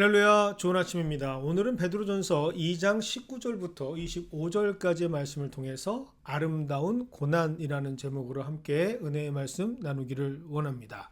할렐루야 좋은 아침입니다. 오늘은 베드로전서 2장 19절부터 25절까지의 말씀을 통해서 아름다운 고난이라는 제목으로 함께 은혜의 말씀 나누기를 원합니다.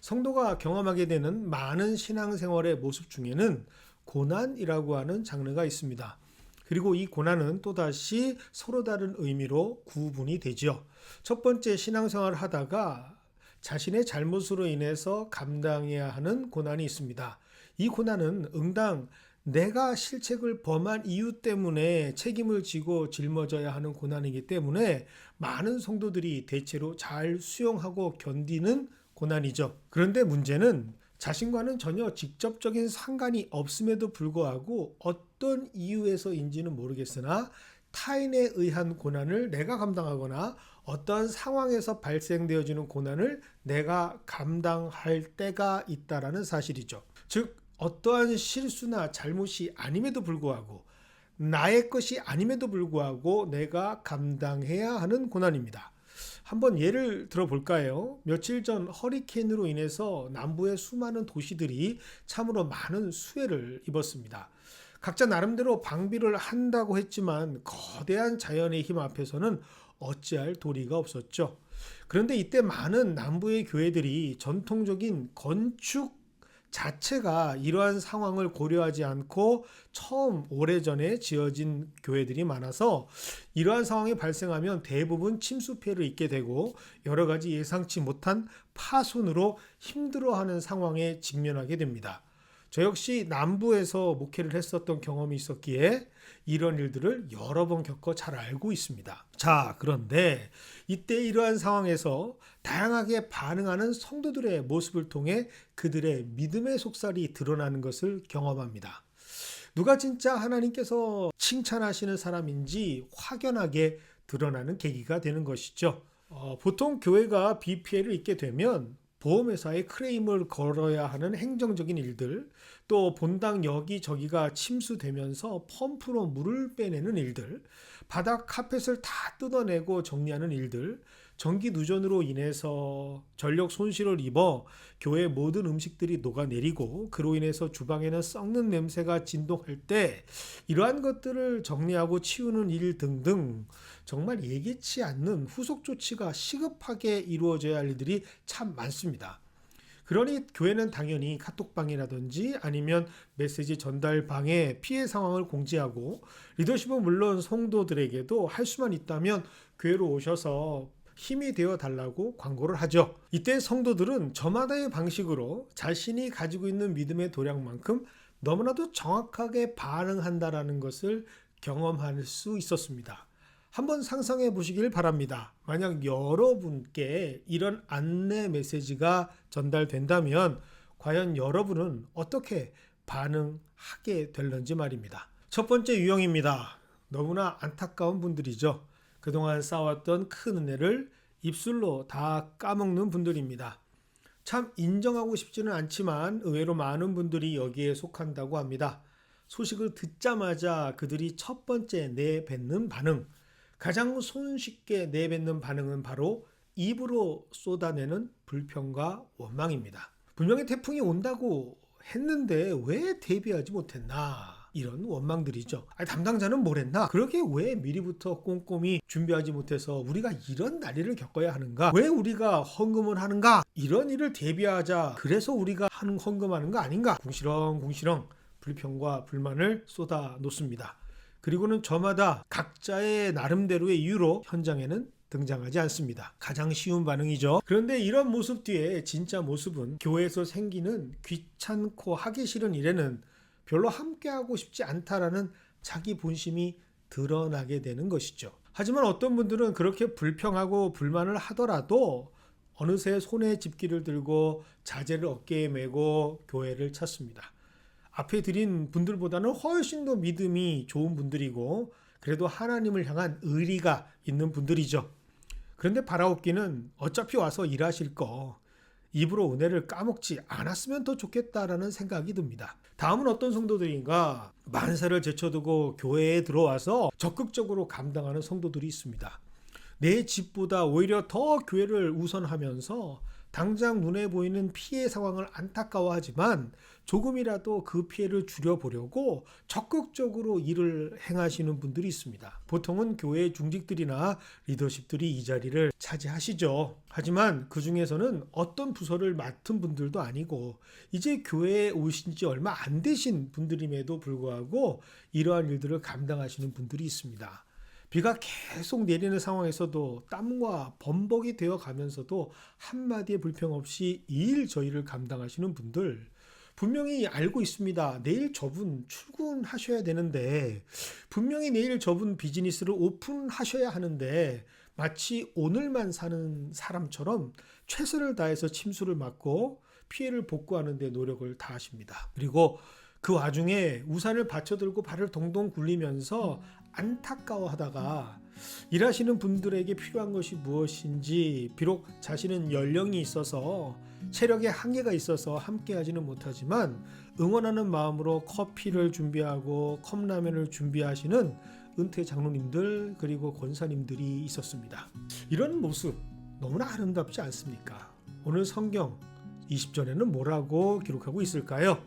성도가 경험하게 되는 많은 신앙생활의 모습 중에는 고난이라고 하는 장르가 있습니다. 그리고 이 고난은 또다시 서로 다른 의미로 구분이 되죠. 첫 번째 신앙생활을 하다가 자신의 잘못으로 인해서 감당해야 하는 고난이 있습니다. 이 고난은 응당 내가 실책을 범한 이유 때문에 책임을 지고 짊어져야 하는 고난이기 때문에 많은 성도들이 대체로 잘 수용하고 견디는 고난이죠. 그런데 문제는 자신과는 전혀 직접적인 상관이 없음에도 불구하고 어떤 이유에서인지는 모르겠으나 타인에 의한 고난을 내가 감당하거나 어떠한 상황에서 발생되어지는 고난을 내가 감당할 때가 있다라는 사실이죠. 즉 어떠한 실수나 잘못이 아님에도 불구하고 나의 것이 아님에도 불구하고 내가 감당해야 하는 고난입니다. 한번 예를 들어볼까요? 며칠 전 허리케인으로 인해서 남부의 수많은 도시들이 참으로 많은 수해를 입었습니다. 각자 나름대로 방비를 한다고 했지만 거대한 자연의 힘 앞에서는 어찌할 도리가 없었죠. 그런데 이때 많은 남부의 교회들이 전통적인 건축 자체가 이러한 상황을 고려하지 않고 처음 오래전에 지어진 교회들이 많아서 이러한 상황이 발생하면 대부분 침수 피해를 입게 되고 여러 가지 예상치 못한 파손으로 힘들어하는 상황에 직면하게 됩니다. 저 역시 남부에서 목회를 했었던 경험이 있었기에 이런 일들을 여러 번 겪어 잘 알고 있습니다. 자, 그런데 이때 이러한 상황에서 다양하게 반응하는 성도들의 모습을 통해 그들의 믿음의 속살이 드러나는 것을 경험합니다. 누가 진짜 하나님께서 칭찬하시는 사람인지 확연하게 드러나는 계기가 되는 것이죠. 어, 보통 교회가 비 피해를 입게 되면 보험회사에 크레임을 걸어야 하는 행정적인 일들, 또 본당 여기 저기가 침수되면서 펌프로 물을 빼내는 일들, 바닥 카펫을 다 뜯어내고 정리하는 일들, 전기 누전으로 인해서 전력 손실을 입어 교회 모든 음식들이 녹아내리고 그로 인해서 주방에는 썩는 냄새가 진동할 때 이러한 것들을 정리하고 치우는 일 등등 정말 예기치 않는 후속 조치가 시급하게 이루어져야 할 일들이 참 많습니다. 그러니 교회는 당연히 카톡방이라든지 아니면 메시지 전달방에 피해 상황을 공지하고 리더십은 물론 성도들에게도 할 수만 있다면 교회로 오셔서 힘이 되어 달라고 광고를 하죠. 이때 성도들은 저마다의 방식으로 자신이 가지고 있는 믿음의 도량만큼 너무나도 정확하게 반응한다라는 것을 경험할 수 있었습니다. 한번 상상해 보시길 바랍니다. 만약 여러분께 이런 안내 메시지가 전달된다면 과연 여러분은 어떻게 반응하게 될런지 말입니다. 첫 번째 유형입니다. 너무나 안타까운 분들이죠. 그동안 쌓아왔던 큰 은혜를 입술로 다 까먹는 분들입니다. 참 인정하고 싶지는 않지만 의외로 많은 분들이 여기에 속한다고 합니다. 소식을 듣자마자 그들이 첫 번째 내뱉는 반응, 가장 손쉽게 내뱉는 반응은 바로 입으로 쏟아내는 불평과 원망입니다. 분명히 태풍이 온다고 했는데 왜 대비하지 못했나? 이런 원망들이죠. 아니, 담당자는 뭘 했나? 그렇게 왜 미리부터 꼼꼼히 준비하지 못해서 우리가 이런 난리를 겪어야 하는가? 왜 우리가 헌금을 하는가? 이런 일을 대비하자. 그래서 우리가 하는 헌금하는 거 아닌가? 궁시렁 궁시렁 불평과 불만을 쏟아 놓습니다. 그리고는 저마다 각자의 나름대로의 이유로 현장에는 등장하지 않습니다. 가장 쉬운 반응이죠. 그런데 이런 모습 뒤에 진짜 모습은 교회에서 생기는 귀찮고 하기 싫은 일에는 별로 함께하고 싶지 않다라는 자기 본심이 드러나게 되는 것이죠. 하지만 어떤 분들은 그렇게 불평하고 불만을 하더라도 어느새 손에 집기를 들고 자재를 어깨에 메고 교회를 찾습니다. 앞에 드린 분들보다는 훨씬 더 믿음이 좋은 분들이고 그래도 하나님을 향한 의리가 있는 분들이죠. 그런데 바라옵기는 어차피 와서 일하실 거 입으로 은혜를 까먹지 않았으면 더 좋겠다라는 생각이 듭니다. 다음은 어떤 성도들인가 만세를 제쳐두고 교회에 들어와서 적극적으로 감당하는 성도들이 있습니다. 내 집보다 오히려 더 교회를 우선하면서 당장 눈에 보이는 피해 상황을 안타까워하지만 조금이라도 그 피해를 줄여보려고 적극적으로 일을 행하시는 분들이 있습니다. 보통은 교회 중직들이나 리더십들이 이 자리를 차지하시죠. 하지만 그 중에서는 어떤 부서를 맡은 분들도 아니고 이제 교회에 오신 지 얼마 안 되신 분들임에도 불구하고 이러한 일들을 감당하시는 분들이 있습니다. 비가 계속 내리는 상황에서도 땀과 범벅이 되어 가면서도 한마디의 불평 없이 이 일 저희를 감당하시는 분들 분명히 알고 있습니다. 내일 저분 출근하셔야 되는데 분명히 내일 저분 비즈니스를 오픈하셔야 하는데 마치 오늘만 사는 사람처럼 최선을 다해서 침수를 막고 피해를 복구하는 데 노력을 다하십니다. 그리고 그 와중에 우산을 받쳐들고 발을 동동 굴리면서 안타까워하다가 일하시는 분들에게 필요한 것이 무엇인지 비록 자신은 연령이 있어서 체력에 한계가 있어서 함께 하지는 못하지만 응원하는 마음으로 커피를 준비하고 컵라면을 준비하시는 은퇴 장로님들 그리고 권사님들이 있었습니다. 이런 모습 너무나 아름답지 않습니까? 오늘 성경 20절에는 뭐라고 기록하고 있을까요?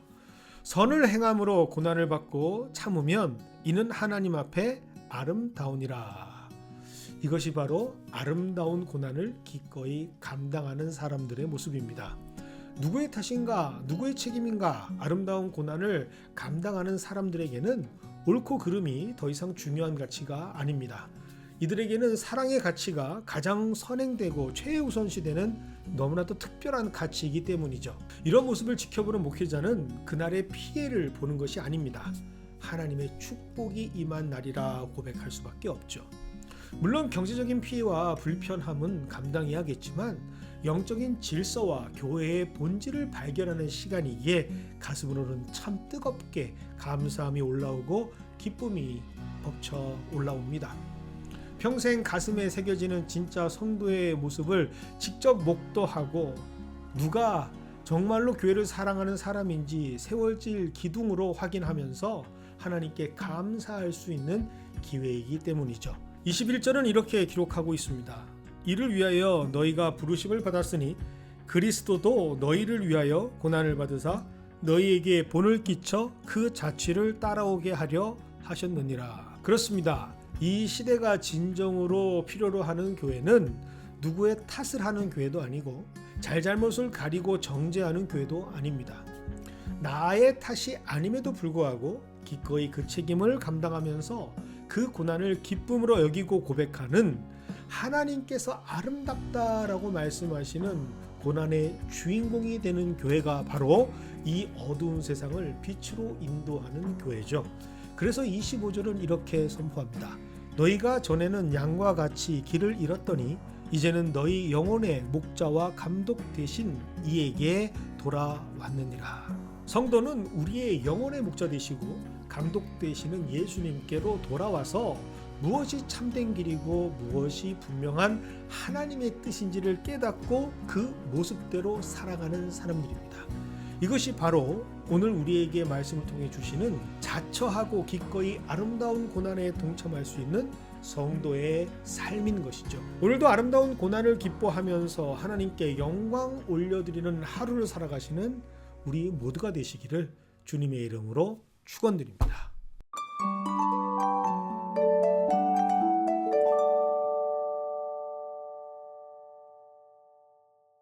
선을 행함으로 고난을 받고 참으면 이는 하나님 앞에 아름다우니라. 이것이 바로 아름다운 고난을 기꺼이 감당하는 사람들의 모습입니다. 누구의 탓인가, 누구의 책임인가, 아름다운 고난을 감당하는 사람들에게는 옳고 그름이 더 이상 중요한 가치가 아닙니다. 이들에게는 사랑의 가치가 가장 선행되고 최우선시되는 너무나도 특별한 가치이기 때문이죠. 이런 모습을 지켜보는 목회자는 그날의 피해를 보는 것이 아닙니다. 하나님의 축복이 임한 날이라 고백할 수밖에 없죠. 물론 경제적인 피해와 불편함은 감당해야겠지만 영적인 질서와 교회의 본질을 발견하는 시간이기에 가슴으로는 참 뜨겁게 감사함이 올라오고 기쁨이 벅차 올라옵니다. 평생 가슴에 새겨지는 진짜 성도의 모습을 직접 목도하고 누가 정말로 교회를 사랑하는 사람인지 세월질 기둥으로 확인하면서 하나님께 감사할 수 있는 기회이기 때문이죠. 21절은 이렇게 기록하고 있습니다. 이를 위하여 너희가 부르심을 받았으니 그리스도도 너희를 위하여 고난을 받으사 너희에게 본을 끼쳐 그 자취를 따라오게 하려 하셨느니라. 그렇습니다. 이 시대가 진정으로 필요로 하는 교회는 누구의 탓을 하는 교회도 아니고 잘잘못을 가리고 정죄하는 교회도 아닙니다. 나의 탓이 아님에도 불구하고 기꺼이 그 책임을 감당하면서 그 고난을 기쁨으로 여기고 고백하는 하나님께서 아름답다라고 말씀하시는 고난의 주인공이 되는 교회가 바로 이 어두운 세상을 빛으로 인도하는 교회죠. 그래서 25절은 이렇게 선포합니다. 너희가 전에는 양과 같이 길을 잃었더니 이제는 너희 영혼의 목자와 감독 되신 이에게 돌아왔느니라. 성도는 우리의 영혼의 목자 되시고 감독 되시는 예수님께로 돌아와서 무엇이 참된 길이고 무엇이 분명한 하나님의 뜻인지를 깨닫고 그 모습대로 살아가는 사람들입니다. 이것이 바로 오늘 우리에게 말씀을 통해 주시는 자처하고 기꺼이 아름다운 고난에 동참할 수 있는 성도의 삶인 것이죠. 오늘도 아름다운 고난을 기뻐하면서 하나님께 영광 올려드리는 하루를 살아가시는 우리 모두가 되시기를 주님의 이름으로 축원드립니다.